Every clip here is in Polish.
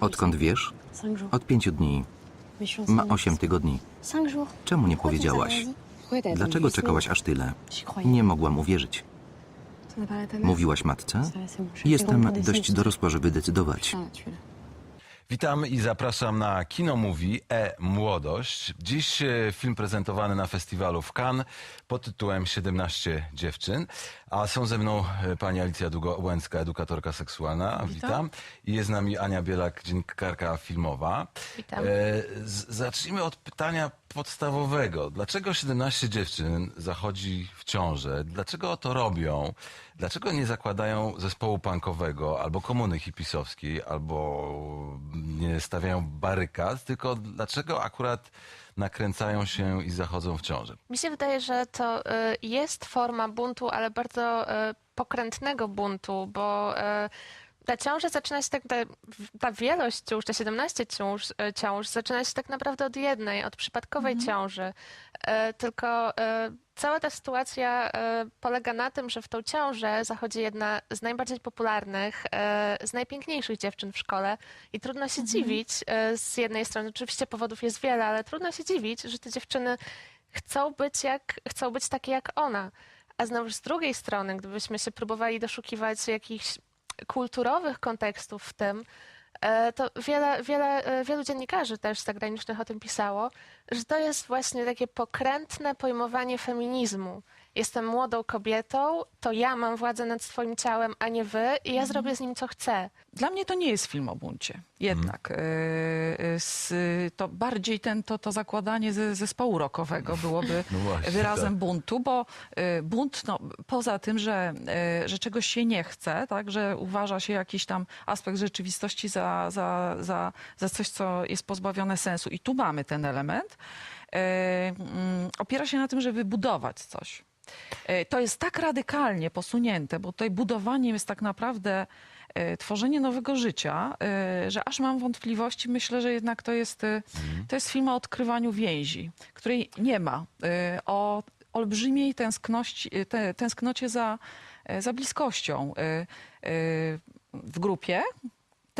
Odkąd wiesz? Od pięciu dni. Ma osiem tygodni. Czemu nie powiedziałaś? Dlaczego czekałaś aż tyle? Nie mogłam uwierzyć. Mówiłaś matce? Jestem dość dorosła, żeby decydować. Witam i zapraszam na Kino Mówi E-Młodość. Dziś e, film prezentowany na festiwalu w Cannes pod tytułem 17 dziewczyn. A są ze mną e, pani Alicja Długo-Łęcka, edukatorka seksualna. Witam. I jest z nami Ania Bielak, dziennikarka filmowa. Witam. E, zacznijmy od pytania podstawowego. Dlaczego 17 dziewczyn zachodzi w ciążę? Dlaczego to robią? Dlaczego nie zakładają zespołu punkowego albo komuny hipisowskiej, albo nie stawiają barykad, tylko dlaczego akurat nakręcają się i zachodzą w ciążę? Mi się wydaje, że to y, jest forma buntu, ale bardzo y, pokrętnego buntu, bo y, ta ciąża zaczyna się tak, ta, wielość ciąż, te 17 ciąż, y, ciąż zaczyna się tak naprawdę od jednej, od przypadkowej ciąży. Y, Tylko y, cała ta sytuacja polega na tym, że w tą ciążę zachodzi jedna z najbardziej popularnych, z najpiękniejszych dziewczyn w szkole i trudno się dziwić y, z jednej strony, oczywiście powodów jest wiele, ale trudno się dziwić, że te dziewczyny chcą być jak, chcą być takie jak ona. A znowu z drugiej strony, gdybyśmy się próbowali doszukiwać jakichś kulturowych kontekstów w tym, e, to wiele, wiele, e, wielu dziennikarzy też zagranicznych o tym pisało, że to jest właśnie takie pokrętne pojmowanie feminizmu. Jestem młodą kobietą, to ja mam władzę nad swoim ciałem, a nie wy, i ja zrobię z nim co chcę. Dla mnie to nie jest film o buncie. Jednak. Mhm. E, e, to bardziej ten, to, to zakładanie ze, zespołu rockowego byłoby No właśnie, wyrazem tak. buntu, bo e, bunt, no, poza tym, że, e, że czegoś się nie chce, tak, że uważa się jakiś tam aspekt rzeczywistości za, za, za, za coś, co jest pozbawione sensu. I tu mamy ten element. Mm, opiera się na tym, żeby budować coś. E, To jest tak radykalnie posunięte, bo tutaj budowaniem jest tak naprawdę e, tworzenie nowego życia, e, że aż mam wątpliwości. Myślę, że jednak to jest, e, to jest film o odkrywaniu więzi, której nie ma. O olbrzymiej tęskności, tęsknocie za, za bliskością w grupie,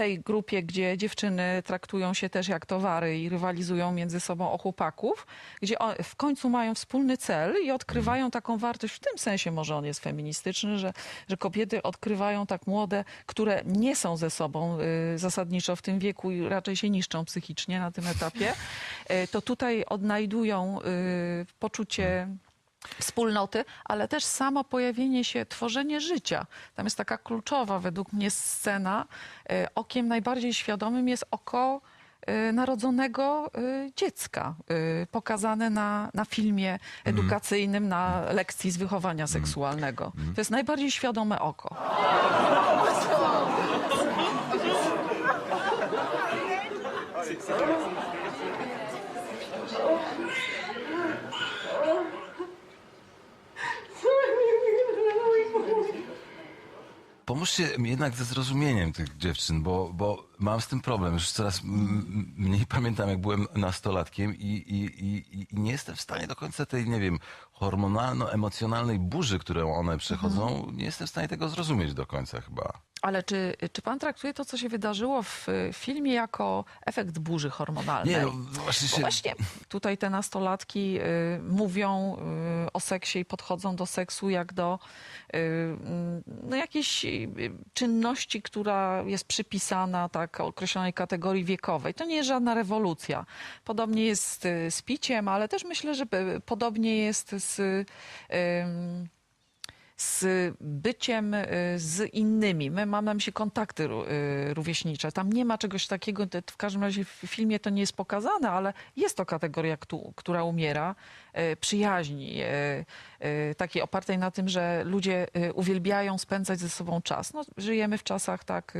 tej grupie, gdzie dziewczyny traktują się też jak towary i rywalizują między sobą o chłopaków, gdzie w końcu mają wspólny cel i odkrywają taką wartość. W tym sensie może on jest feministyczny, że, że kobiety odkrywają tak młode, które nie są ze sobą y, zasadniczo w tym wieku i raczej się niszczą psychicznie na tym etapie, y, to tutaj odnajdują y, poczucie wspólnoty, ale też samo pojawienie się, tworzenie życia. Tam jest taka kluczowa według mnie scena. E, Okiem najbardziej świadomym jest oko e, narodzonego e, dziecka, pokazane na, na filmie edukacyjnym, na lekcji z wychowania seksualnego. To jest najbardziej świadome oko. Pomóżcie mi jednak ze zrozumieniem tych dziewczyn, bo, bo mam z tym problem. Już coraz mniej pamiętam, jak byłem nastolatkiem i, i, i, i nie jestem w stanie do końca tej, nie wiem, hormonalno-emocjonalnej burzy, którą one przechodzą, nie jestem w stanie tego zrozumieć do końca chyba. Ale czy, czy pan traktuje to, co się wydarzyło w e, filmie, jako efekt burzy hormonalnej? Nie, no właśnie się... właśnie tutaj te nastolatki y, mówią y, o seksie i podchodzą do seksu jak do y, mm, no, jakiejś y, czynności, która jest przypisana tak określonej kategorii wiekowej. To nie jest żadna rewolucja. Podobnie jest y, z piciem, ale też myślę, że y, podobnie jest z ym, z byciem y, z innymi. My mamy myśli kontakty y, rówieśnicze. Tam nie ma czegoś takiego, w każdym razie w filmie to nie jest pokazane, ale jest to kategoria, któ- która umiera, y, przyjaźni, takiej opartej na tym, że ludzie uwielbiają spędzać ze sobą czas. No, żyjemy w czasach tak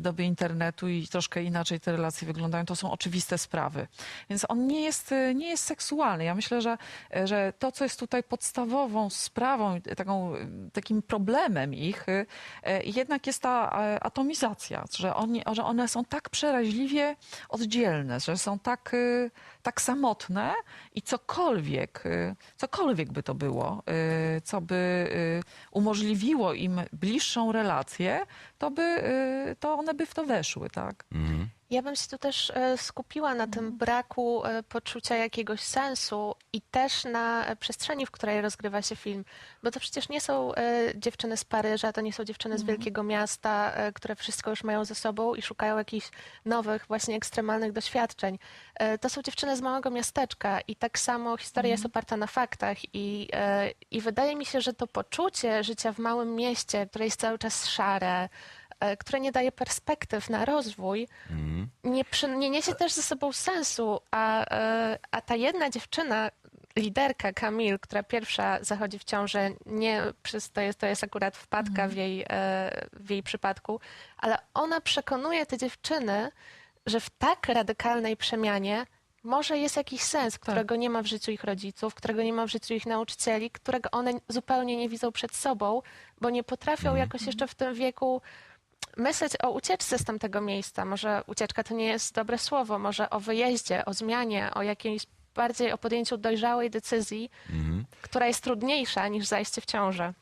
doby internetu i troszkę inaczej te relacje wyglądają. To są oczywiste sprawy. Więc on nie jest, nie jest seksualny. Ja myślę, że, że to, co jest tutaj podstawową sprawą, taką, takim problemem ich y, y, jednak jest ta atomizacja, że, oni, że one są tak przeraźliwie oddzielne, że są tak, y, tak samotne i cokolwiek, cokolwiek by to było, co by umożliwiło im bliższą relację, to, by, to one by w to weszły, tak? Mhm. Ja bym się tu też e, skupiła na tym braku e, poczucia jakiegoś sensu i też na e, przestrzeni, w której rozgrywa się film. Bo to przecież nie są dziewczyny z Paryża, to nie są dziewczyny z wielkiego miasta, które wszystko już mają ze sobą i szukają jakichś nowych, właśnie ekstremalnych doświadczeń. To są dziewczyny z małego miasteczka i tak samo historia jest oparta na faktach i, i wydaje mi się, że to poczucie życia w małym mieście, które jest cały czas szare, które nie daje perspektyw na rozwój, Mhm. nie, przy, nie niesie też ze sobą sensu, a, e, a ta jedna dziewczyna, liderka Kamil, która pierwsza zachodzi w ciążę, nie przez to jest, to jest akurat wpadka w, jej, e, w jej przypadku, ale ona przekonuje te dziewczyny, że w tak radykalnej przemianie może jest jakiś sens, którego nie ma w życiu ich rodziców, którego nie ma w życiu ich nauczycieli, którego one zupełnie nie widzą przed sobą, bo nie potrafią jakoś jeszcze w tym wieku myśleć o ucieczce z tamtego miejsca. Może ucieczka to nie jest dobre słowo, może o wyjeździe, o zmianie, o jakiejś bardziej o podjęciu dojrzałej decyzji, Mhm. która jest trudniejsza niż zajście w ciążę.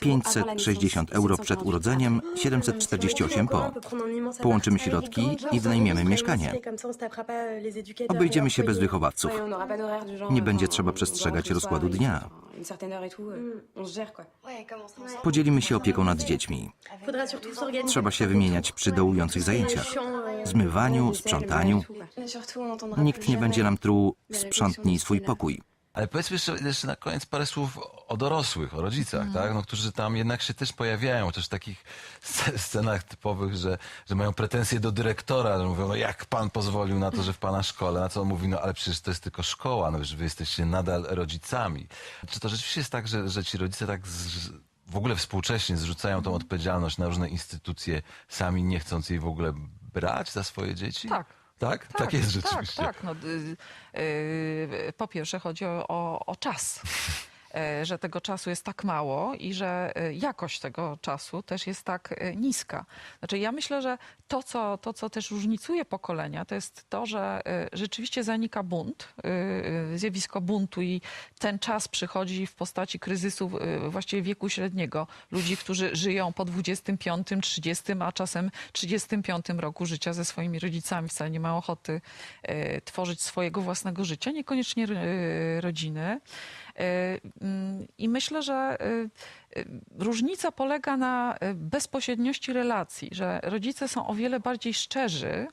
560 euro przed urodzeniem, 748 po. Połączymy środki i wynajmiemy mieszkanie. Obejdziemy się bez wychowawców. Nie będzie trzeba przestrzegać rozkładu dnia. Podzielimy się opieką nad dziećmi. Trzeba się wymieniać przy dołujących zajęciach. Zmywaniu, sprzątaniu. Nikt nie będzie nam truł sprzątnij swój pokój. Ale powiedzmy jeszcze, jeszcze na koniec parę słów o dorosłych, o rodzicach, tak? No, którzy tam jednak się też pojawiają, chociaż w takich sc- scenach typowych, że, że mają pretensje do dyrektora, że mówią, no jak pan pozwolił na to, że w pana szkole, na co on mówi, no ale przecież to jest tylko szkoła, no że wy jesteście nadal rodzicami. Czy to rzeczywiście jest tak, że, że ci rodzice tak z, w ogóle współcześnie zrzucają tą odpowiedzialność na różne instytucje, sami nie chcąc jej w ogóle brać za swoje dzieci? Tak. Tak? Tak, jest rzeczywiście. Tak, tak. No, y, y, po pierwsze chodzi o, o, o czas. E, Że tego czasu jest tak mało i że e, jakość tego czasu też jest tak e, niska. Znaczy, ja myślę, że to co, to, co też różnicuje pokolenia, to jest to, że rzeczywiście zanika bunt, zjawisko buntu i ten czas przychodzi w postaci kryzysu właściwie wieku średniego. Ludzi, którzy żyją po 25, 30, a czasem 35 roku życia ze swoimi rodzicami, wcale nie mają ochoty tworzyć swojego własnego życia, niekoniecznie rodziny. E, mm, I myślę, że e, różnica polega na e, bezpośredniości relacji, że rodzice są o wiele bardziej szczerzy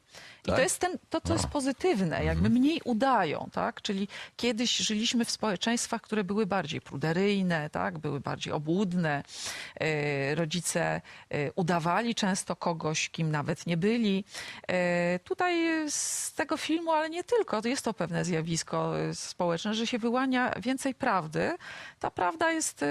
i Tak? to jest ten, to, co jest pozytywne, jakby mniej udają, tak? Czyli kiedyś żyliśmy w społeczeństwach, które były bardziej pruderyjne, tak? Były bardziej obłudne. E, Rodzice e, udawali często kogoś, kim nawet nie byli. Tutaj z tego filmu, ale nie tylko, to jest to pewne zjawisko społeczne, że się wyłania więcej prawdy. Ta prawda jest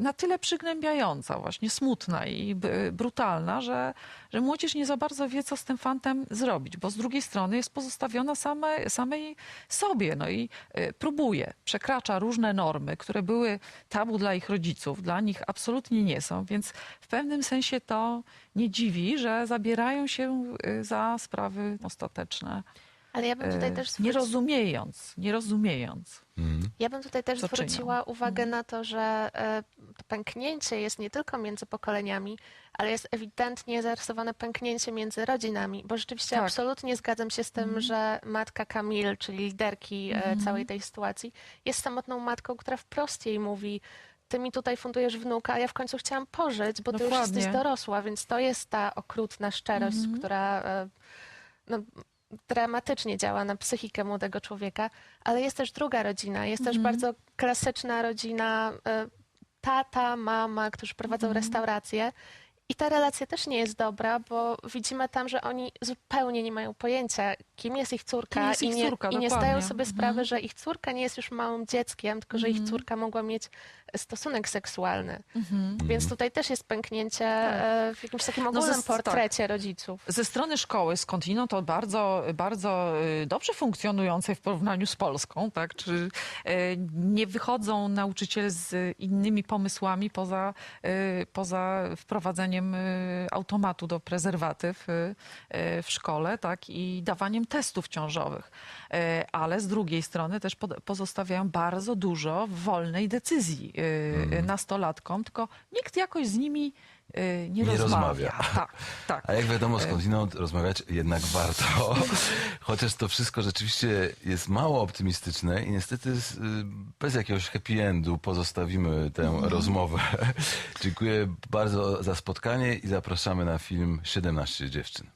na tyle przygnębiająca, właśnie smutna i brutalna, że, że młodzież nie za bardzo wie, co z tym fantem zrobić, bo z drugiej strony jest pozostawiona same, samej sobie, no i e, próbuje, przekracza różne normy, które były tabu dla ich rodziców, dla nich absolutnie nie są, więc w pewnym sensie to nie dziwi, że zabierają się e, za sprawy ostateczne, Ale ja bym tutaj e, też zwróci- nie rozumiejąc, nie rozumiejąc. Mhm. Ja bym tutaj też zwróciła uwagę na to, że to pęknięcie jest nie tylko między pokoleniami, ale jest ewidentnie zarysowane pęknięcie między rodzinami, bo rzeczywiście Tak. absolutnie zgadzam się z tym, że matka Kamil, czyli liderki e, całej tej sytuacji, jest samotną matką, która wprost jej mówi ty mi tutaj fundujesz wnuka, a ja w końcu chciałam pożyć, bo ty już jesteś dorosła, więc to jest ta okrutna szczerość, która e, no, dramatycznie działa na psychikę młodego człowieka, ale jest też druga rodzina, jest też bardzo klasyczna rodzina, e, tata, mama, którzy prowadzą restaurację I ta relacja też nie jest dobra, bo widzimy tam, że oni zupełnie nie mają pojęcia, kim jest ich córka, jest i, ich nie, córka, i nie zdają sobie sprawy, Mhm. że ich córka nie jest już małym dzieckiem, tylko że ich córka mogła mieć stosunek seksualny. Więc tutaj też jest pęknięcie e, w jakimś takim No, ogólnym tak. portrecie rodziców. Ze strony szkoły skądinąd to bardzo, bardzo y, dobrze funkcjonującej w porównaniu z Polską, tak? Czy y, nie wychodzą nauczyciele z innymi pomysłami poza, y, poza wprowadzeniem y, automatu do prezerwatyw y, y, w szkole, tak? I dawaniem testów ciążowych. Ale z drugiej strony też pozostawiają bardzo dużo wolnej decyzji y, nastolatkom, tylko nikt jakoś z nimi nie, Nie rozmawia. rozmawia. Tak, tak. A jak wiadomo, skądinąd rozmawiać jednak warto. Chociaż to wszystko rzeczywiście jest mało optymistyczne i niestety y, bez jakiegoś happy endu pozostawimy tę rozmowę. Dziękuję bardzo za spotkanie i zapraszamy na film 17 dziewczyn.